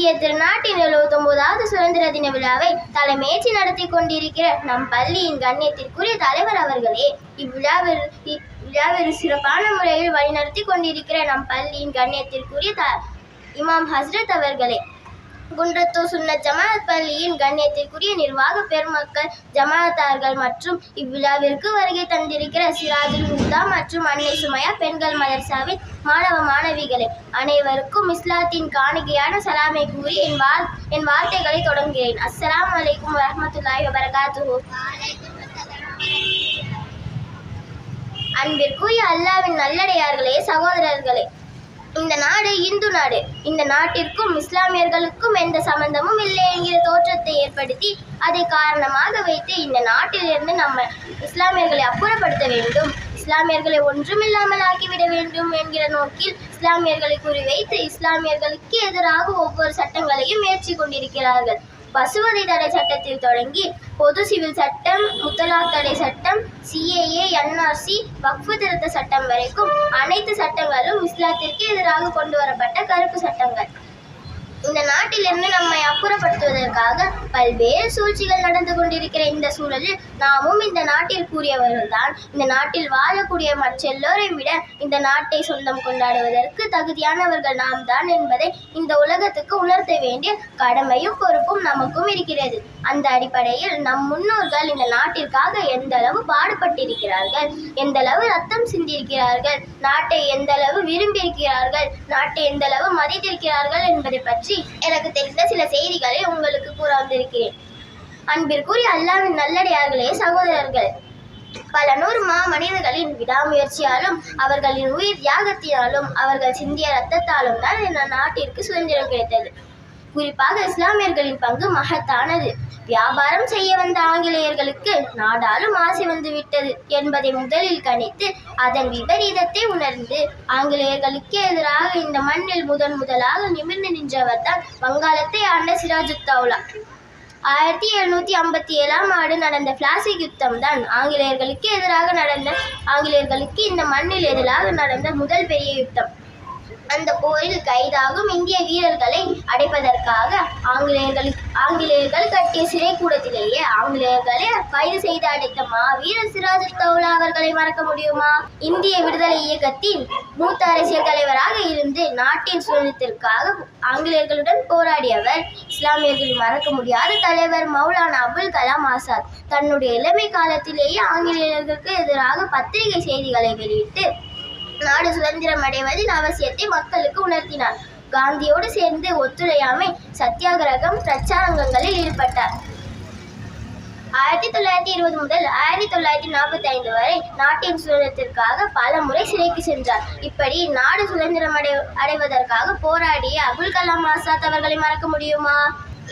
இந்திய திருநாட்டின் எழுபத்தொன்பதாவது சுதந்திர தின விழாவை தலைமையேற்றி நடத்தி கொண்டிருக்கிற நம் பள்ளியின் கண்ணியத்திற்குரிய தலைவர் அவர்களே இவ்விழாவில் இவ்விழாவில் சிறப்பான முறையில் வழிநடத்தி கொண்டிருக்கிற நம் பள்ளியின் கண்ணியத்திற்குரிய த இமாம் ஹஸ்ரத் அவர்களே குன்றத்தூர் சுன்னத் ஜமாத் பள்ளியின் கண்ணியத்திற்குரிய நிர்வாக பெருமக்கள் ஜமாத்தார்கள் மற்றும் இவ்விழாவிற்கு வருகை தந்திருக்கிற சிராஜுல் முக்தா மற்றும் அன்னை சுமையா பெண்கள் மதர்சாவின் மாணவ மாணவிகளே. அனைவருக்கும் இஸ்லாத்தின் காணிக்கையான சலாமை கூறி என் வார் என் வார்த்தைகளை தொடங்குகிறேன். அஸ்லாம் வலைக்கும் வரஹ்மத்துல்லாஹி வபரகாத்துஹு. அன்பிற்குரிய அல்லாவின் நல்லடையார்களே சகோதரர்களே இந்த நாடு இந்து நாடு. இந்த நாட்டிற்கும் இஸ்லாமியர்களுக்கும் எந்த சம்பந்தமும் இல்லை என்கிற தோற்றத்தை ஏற்படுத்தி அதை காரணமாக வைத்து இந்த நாட்டிலிருந்து நம்ம இஸ்லாமியர்களை அப்புறப்படுத்த வேண்டும். இஸ்லாமியர்களை ஒன்றுமில்லாமல் ஆக்கிவிட வேண்டும் என்கிற நோக்கில் இஸ்லாமியர்களை குறிவைத்து இஸ்லாமியர்களுக்கு எதிராக ஒவ்வொரு சட்டங்களையும் முயற்சி கொண்டிருக்கிறார்கள். பசுவதை தடை சட்டத்தில் தொடங்கி பொது சிவில் சட்டம் முத்தலாக் தடை சட்டம் சிஏஏ என்ஆர்சி வக்ஃபு திருத்த சட்டம் வரைக்கும் அனைத்து சட்டங்களும் இஸ்லாத்திற்கு எதிராக கொண்டு வரப்பட்ட கருப்பு சட்டங்கள். இந்த நாட்டிலிருந்து நம்மை அப்புறப்படுத்துவதற்காக பல்வேறு சூழ்ச்சிகள் நடந்து கொண்டிருக்கிற இந்த சூழலில் நாமும் இந்த நாட்டில் கூறியவர்கள்தான். இந்த நாட்டில் வாழக்கூடிய மற்றெல்லோரையும் விட இந்த நாட்டை சொந்தம் கொண்டாடுவதற்கு தகுதியானவர்கள் நாம் தான் என்பதை இந்த உலகத்துக்கு உணர்த்த வேண்டிய கடமையும் பொறுப்பும் நமக்கும் இருக்கிறது. அந்த அடிப்படையில் நம் முன்னோர்கள் இந்த நாட்டிற்காக எந்த அளவு பாடுபட்டிருக்கிறார்கள்? எந்த அளவு ரத்தம் சிந்தியிருக்கிறார்கள்? நாட்டை எந்த அளவு விரும்பியிருக்கிறார்கள்? நாட்டை எந்த அளவு மதித்திருக்கிறார்கள் என்பதை பற்றி எனக்கு தெரிந்த சில செய்திகளை உங்களுக்கு கூற வந்திருக்கிறேன் அன்பிற்குரிய அல்லாவின் நல்லடியார்களே சகோதரர்கள் பல நூறு மா மனிதர்களின் விடாமுயற்சியாலும் அவர்களின் உயிர் தியாகத்தினாலும் அவர்கள் சிந்திய ரத்தத்தாலும் தான் இந்த நாட்டிற்கு சுதந்திரம் கிடைத்தது. குறிப்பாக இஸ்லாமியர்களின் பங்கு மகத்தானது. வியாபாரம் செய்ய வந்த ஆங்கிலேயர்களுக்கு நாடாலும் ஆசை வந்துவிட்டது என்பதை முதலில் கணித்து அதன் விபரீதத்தை உணர்ந்து ஆங்கிலேயர்களுக்கு எதிராக இந்த மண்ணில் முதன் முதலாக நிமிர்ந்து நின்றவர் தான் வங்காளத்தை ஆண்ட சிராஜுத்தௌலா ஆயிரத்தி எழுநூத்தி ஐம்பத்தி ஏழாம் ஆண்டு நடந்த பிளாசிக் யுத்தம் தான் ஆங்கிலேயர்களுக்கு எதிராக நடந்த ஆங்கிலேயர்களுக்கு இந்த மண்ணில் எதிராக நடந்த முதல் பெரிய யுத்தம். அந்த போரில் கைதாகும். இந்திய வீரர்களை அடைப்பதற்காக ஆங்கிலேயர்கள் ஆங்கிலேயர்கள் கட்டிய சிறைக்கூடத்திலேயே ஆங்கிலேயர்களை கைது செய்து அடைத்த மாவீரர் சிராஜுத்தௌலா அவர்களை மறக்க முடியுமா? இந்திய விடுதலை இயக்கத்தின் மூத்த அரசியல் தலைவராக இருந்து நாட்டின் சுதந்திரத்திற்காக ஆங்கிலேயர்களுடன் போராடியவர் இஸ்லாமியர்கள் மறக்க முடியாத தலைவர் மௌலானா அபுல் கலாம் ஆசாத். தன்னுடைய இளமை காலத்திலேயே ஆங்கிலேயர்களுக்கு எதிராக பத்திரிகை செய்திகளை வெளியிட்டு நாடு சுதந்திரம் அடைவதின் அவசியத்தை மக்களுக்கு உணர்த்தினார். காந்தியோடு சேர்ந்து ஒத்துழையாமை சத்தியாகிரகம் பிரச்சாரங்களில் ஈடுபட்டார். ஆயிரத்தி தொள்ளாயிரத்தி இருபது முதல் ஆயிரத்தி தொள்ளாயிரத்தி நாற்பத்தி ஐந்து வரை நாட்டின் சுதந்திரத்திற்காக பல முறை சிறைக்கு சென்றார். இப்படி நாடு சுதந்திரம் அடை அடைவதற்காக போராடிய அபுல் கலாம் ஆசாத் அவர்களை மறக்க முடியுமா?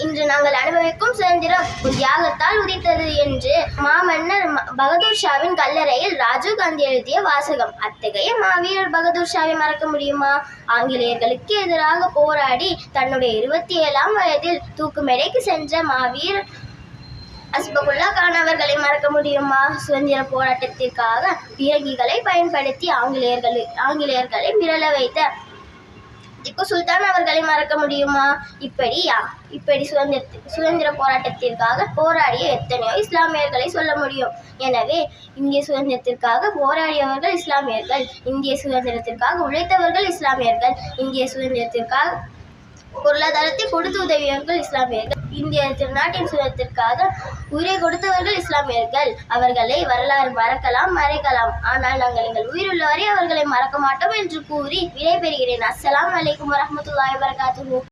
இன்று நாங்கள் அனுபவிக்கும் சுதந்திரம். தியாகத்தால் உதித்தது என்று மாமன்னர் பகதூர் ஷாவின் கல்லறையில் ராஜீவ் காந்தி எழுதிய வாசகம். அத்தகைய மாவீரர் பகதூர் ஷாவை மறக்க முடியுமா? ஆங்கிலேயர்களுக்கு எதிராக போராடி தன்னுடைய இருபத்தி ஏழாம் வயதில் தூக்கு மேடைக்கு சென்ற மாவீரர் அஸ்பகுல்லா கான் அவர்களை மறக்க முடியுமா? சுதந்திர போராட்டத்திற்காக பீரங்கிகளை பயன்படுத்தி ஆங்கிலேயர்களை ஆங்கிலேயர்களை மிரள வைத்த திப்பு சுல்தான் அவர்களை மறக்க முடியுமா? இப்படி இப்படி சுதந்திர சுதந்திர போராட்டத்திற்காக போராடிய எத்தனையோ இஸ்லாமியர்களை சொல்ல முடியும். எனவே இந்திய சுதந்திரத்திற்காக போராடியவர்கள் இஸ்லாமியர்கள் இந்திய சுதந்திரத்திற்காக உழைத்தவர்கள் இஸ்லாமியர்கள் இந்திய சுதந்திரத்திற்காக பொருளாதாரத்தை கொடுத்து உதவியவர்கள் இஸ்லாமியர்கள். இந்திய திருநாட்டின் சுதந்திரத்திற்காக உயிரை கொடுத்தவர்கள் இஸ்லாமியர்கள். அவர்களை வரலாறு மறக்கலாம் மறைக்கலாம். ஆனால் நாங்கள் எங்கள் உயிருள்ளவரை அவர்களை மறக்க மாட்டோம் என்று கூறி விடைபெறுகிறேன். அஸ்லாம் அலைக்கும் வரஹ்மத்துல்லாஹி வரகாத்து